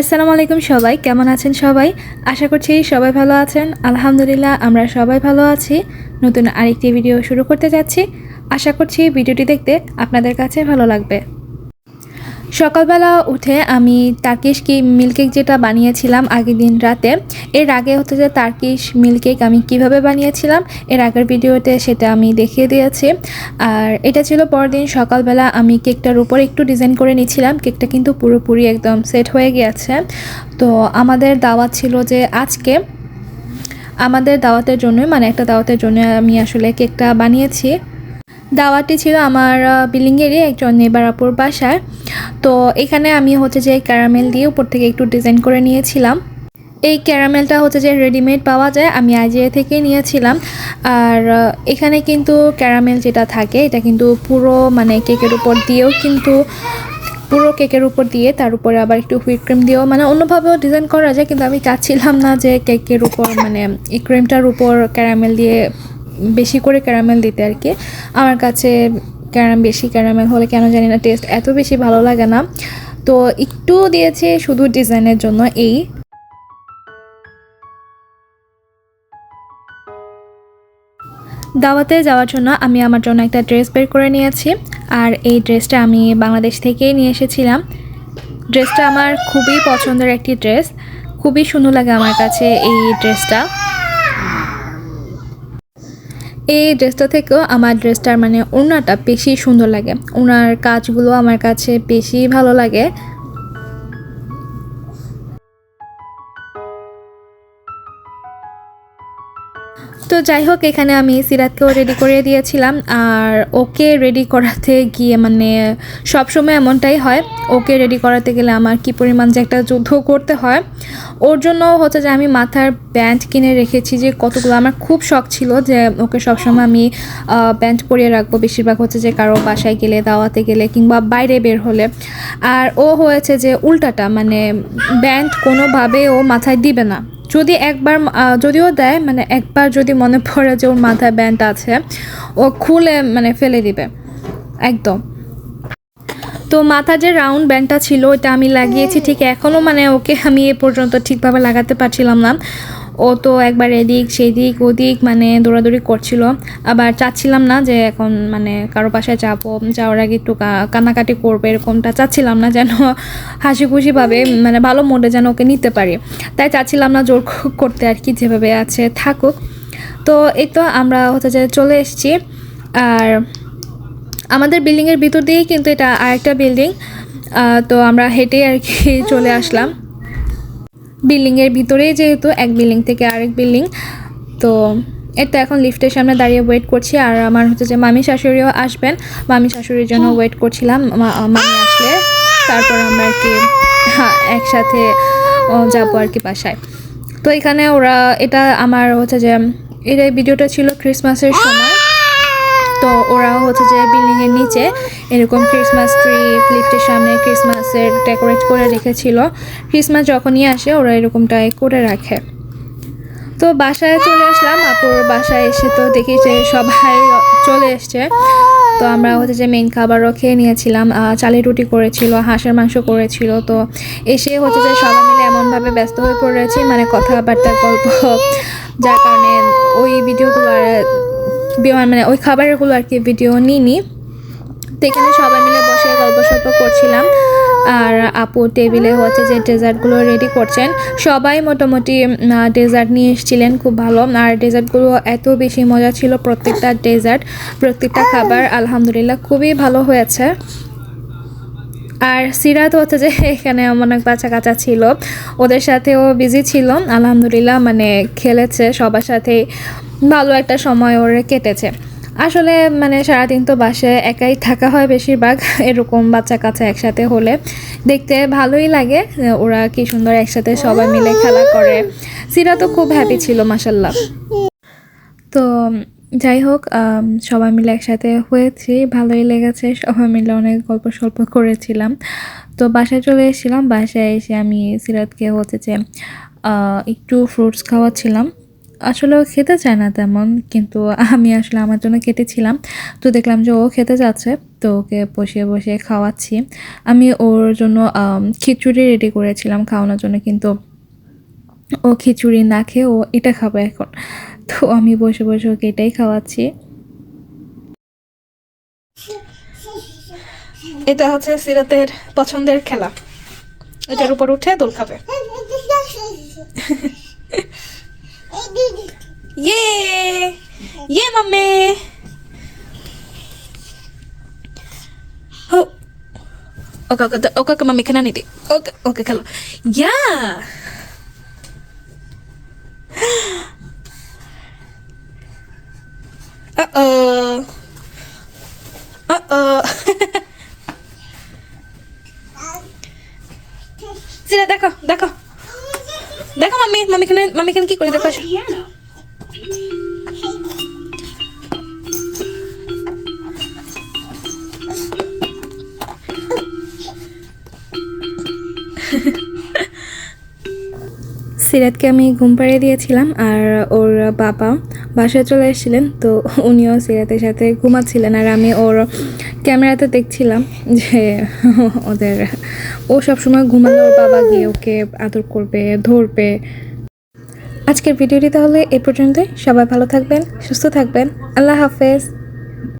আসসালামু আলাইকুম সবাই, কেমন আছেন সবাই? আশা করছি সবাই ভালো আছেন। আলহামদুলিল্লাহ, আমরা সবাই ভালো আছি। নতুন আরেকটি ভিডিও শুরু করতে যাচ্ছি। আশা করছি ভিডিওটি দেখতে আপনাদের কাছে ভালো লাগবে। সকালবেলা উঠে আমি তার্কিশ কি মিল্কেক যেটা বানিয়েছিলাম আগের দিন রাতে, এর আগে হচ্ছে যে তার্কিশ মিল্কেক আমি কীভাবে বানিয়েছিলাম, এর আগের ভিডিওতে সেটা আমি দেখিয়ে দিয়েছি। আর এটা ছিল পরদিন সকালবেলা আমি কেকটার উপর একটু ডিজাইন করে নিয়েছিলাম, কেকটা কিন্তু পুরোপুরি একদম সেট হয়ে গিয়েছে। তো আমাদের দাওয়াত ছিল যে আজকে আমাদের দাওয়াতের জন্যই মানে একটা দাওয়াতের জন্য আমি আসলে কেকটা বানিয়েছি। দাওয়াতটি ছিল আমার বিল্ডিংয়েরই একজন নেবার আপুর বাসায় তো এখানে আমি হচ্ছে যে ক্যারামেল দিয়ে উপর থেকে একটু ডিজাইন করে নিয়েছিলাম। এই ক্যারামেলটা হচ্ছে যে রেডিমেড পাওয়া যায়, আমি আইজিআই থেকে নিয়েছিলাম। আর এখানে কিন্তু ক্যারামেল যেটা থাকে, এটা কিন্তু পুরো মানে কেকের উপর দিয়েও কিন্তু, পুরো কেকের উপর দিয়ে তার উপরে আবার একটু হুইপ ক্রিম দিয়েও মানে অন্যভাবেও ডিজাইন করা যায়, কিন্তু আমি চাচ্ছিলাম না যে কেকের উপর মানে এই ক্রিমটার উপর ক্যারামেল দিয়ে বেশি করে ক্যারামেল দিতে আর কি। আমার কাছে ক্যারাম বেশি, ক্যারামেল হলে কেন জানি না টেস্ট এত বেশি ভালো লাগে না। তো একটু দিয়েছে শুধু ডিজাইনের জন্য এই। দাওয়াতে যাওয়ার জন্য আমি আমার জন্য একটা ড্রেস বের করে নিয়েছি। আর এই ড্রেসটা আমি বাংলাদেশ থেকেই নিয়ে এসেছিলাম। ড্রেসটা আমার খুবই পছন্দের একটি ড্রেস। খুবই সুন্দর লাগে আমার কাছে এই ড্রেসটা। এই ড্রেসটা থেকেও আমার ড্রেসটার মানে ওড়নাটা বেশি সুন্দর লাগে। ওনার কাজগুলো আমার কাছে বেশি ভালো লাগে। তো যাই হোক, এখানে আমি সিরাতকেও রেডি করে দিয়েছিলাম। আর ওকে রেডি করাতে গিয়ে মানে সবসময় এমনটাই হয়, ওকে রেডি করাতে গেলে আমার কি পরিমাণ যে একটা যুদ্ধ করতে হয়। ওর জন্য হচ্ছে যে আমি মাথার ব্যান্ড কিনে রেখেছি যে কতগুলো। আমার খুব শখ ছিল যে ওকে সবসময় আমি ব্যান্ড পরিয়ে রাখব। বেশিরভাগ হচ্ছে যে কারও বাসায় গেলে, দাওয়াতে গেলে কিংবা বাইরে বের হলে। আর ও হয়েছে যে উল্টাটা মানে ব্যান্ড কোনোভাবে ও মাথায় দিবে না। যদি একবার যদিও দেয় মানে একবার যদি মনে পড়ে যে ওর মাথায় ব্যান্ড আছে, ও খুলে মানে ফেলে দিবে। একদম। তো মাথা যে রাউন্ড ব্যান্ডটা ছিল ওটা আমি লাগিয়েছি। ঠিক এখনও মানে ওকে আমি এ পর্যন্ত ঠিকভাবে লাগাতে পারছিলাম না। ও তো একবার এদিক, সেদিক, ওদিক মানে দৌড়াদৌড়ি করছিল। আবার চাচ্ছিলাম না যে এখন মানে কারও পাশে যাব, যাওয়ার আগে একটু কান্নাকাটি করবে, এরকমটা চাচ্ছিলাম না যেন হাসি খুশিভাবে মানে ভালো মোডে যেন ওকে নিতে পারি। তাই চাচ্ছিলাম না জোর করতে আর কি, যেভাবে আছে থাকুক। তো এই তো আমরা হচ্ছে যে চলে এসেছি। আর আমাদের বিল্ডিংয়ের ভিতর দিয়েই কিন্তু এটা আরেকটা বিল্ডিং তো আমরা হেঁটে আর কি চলে আসলাম। বিল্ডিংয়ের ভিতরেই যেহেতু এক বিল্ডিং থেকে আরেক বিল্ডিং তো এটা এখন লিফটের সামনে দাঁড়িয়ে ওয়েট করছি। আর আমার হচ্ছে যে মামি শাশুড়িও আসবেন মামি শাশুড়ির জন্য ওয়েট করছিলাম মামি আসলে। তারপর আমরা আর কি হ্যাঁ, একসাথে যাব আর কি বাসায়। তো এখানে ওরা এটা আমার হচ্ছে যে এটা ভিডিওটা ছিল ক্রিসমাসের সময়। তো ওরা হচ্ছে যে বিল্ডিংয়ের নিচে এরকম ক্রিসমাস ট্রি লিফটের সামনে ক্রিসমাসের ডেকোরেট করে রেখেছিল। ক্রিসমাস যখনই আসে, ওরা এরকমটাই করে রাখে। তো বাসায় চলে আসলাম, আপুর বাসায় এসে তো দেখি যে সবাই চলে এসছে। তো আমরা হচ্ছে যে মেন খাবারও খেয়ে নিয়েছিলাম চালের রুটি করেছিল, হাঁসের মাংস করেছিল। তো এসে হচ্ছে যে সবাই মিলে এমনভাবে ব্যস্ত হয়ে পড়েছি মানে কথাবার্তা, গল্প, যার কারণে ওই ভিডিওগুলো আর মানে ওই খাবারগুলো আর কি ভিডিও নিইনি। তো এখানে সবাই মিলে বসে গল্প সল্প করছিলাম। আর আপু টেবিলে হচ্ছে যে ডেজার্টগুলো রেডি করছেন। সবাই মোটামুটি ডেজার্ট নিয়ে এসেছিলেন, খুব ভালো। আর ডেজার্টগুলো এত বেশি মজা ছিল প্রত্যেকটা ডেজার্ট প্রত্যেকটা খাবার, আলহামদুলিল্লাহ খুবই ভালো হয়েছে। আর সিরাত হচ্ছে যে এখানে অনেক বাচ্চা কাচ্চা ছিল। ওদের সাথেও বিজি ছিল, আলহামদুলিল্লাহ মানে খেলেছে সবার সাথে ভালো একটা সময় ওর কেটেছে। আসলে মানে সারাদিন তো বাসায় একাই থাকা হয় বেশিরভাগ, এরকম বাচ্চা কাচ্চা একসাথে হলে দেখতে ভালোই লাগে, ওরা কি সুন্দর একসাথে সবাই মিলে খেলা করে। সিরা তো খুব হ্যাপি ছিল মাসাল্লাহ তো যাই হোক সবাই মিলে একসাথে হয়েছি, ভালোই লেগেছে, সবাই মিলে অনেক গল্প সল্প করেছিলাম। তো বাসায় চলে এসেছিলাম, বাসায় এসে আমি সিরাতকে হচ্ছে যে একটু ফ্রুটস খাওয়াচ্ছিলাম। আসলে ও খেতে চায় না তেমন কিন্তু আমি আসলে আমার জন্য কেটেছিলাম। তো দেখলাম যে ও খেতে যাচ্ছে তো ওকে বসিয়ে বসিয়ে খাওয়াচ্ছি। আমি ওর জন্য খিচুড়ি রেডি করেছিলাম খাওয়ানোর জন্য কিন্তু ও খিচুড়ি না খেয়ে ও এটা খাবে এখন। তো আমি বসে বসে ওকে এটাই খাওয়াচ্ছি। এটা হচ্ছে সিরাতের পছন্দের খেলা। এটার উপর উঠে দোল খাবে। ইয়ে ইয়ে মাম্মে Oh. ওকে ওকে ওকে ওকে মাম্মি এখানে নিতে ওকে ওকে খেলো ইয়া Uh-oh. Uh-oh. সিরা দেখো দেখো দেখো মাম্মি মাম্মি এখানে মাম্মি এখানে কি করে দেখো সিরাতকে আমি ঘুম পাড়িয়ে দিয়েছিলাম আর ওর বাবা বাসায় চলে এসেছিলেন, তো উনিও সিরাতের সাথে ঘুমাচ্ছিলেন আর আমি ওর ক্যামেরাতে দেখছিলাম যে ওদের, ও সবসময় ঘুমালে ওর বাবা গিয়ে ওকে আদর করবে, ধরবে। আজকের ভিডিওটি তাহলে এ পর্যন্তই। সবাই ভালো থাকবেন, সুস্থ থাকবেন। আল্লাহ হাফেজ।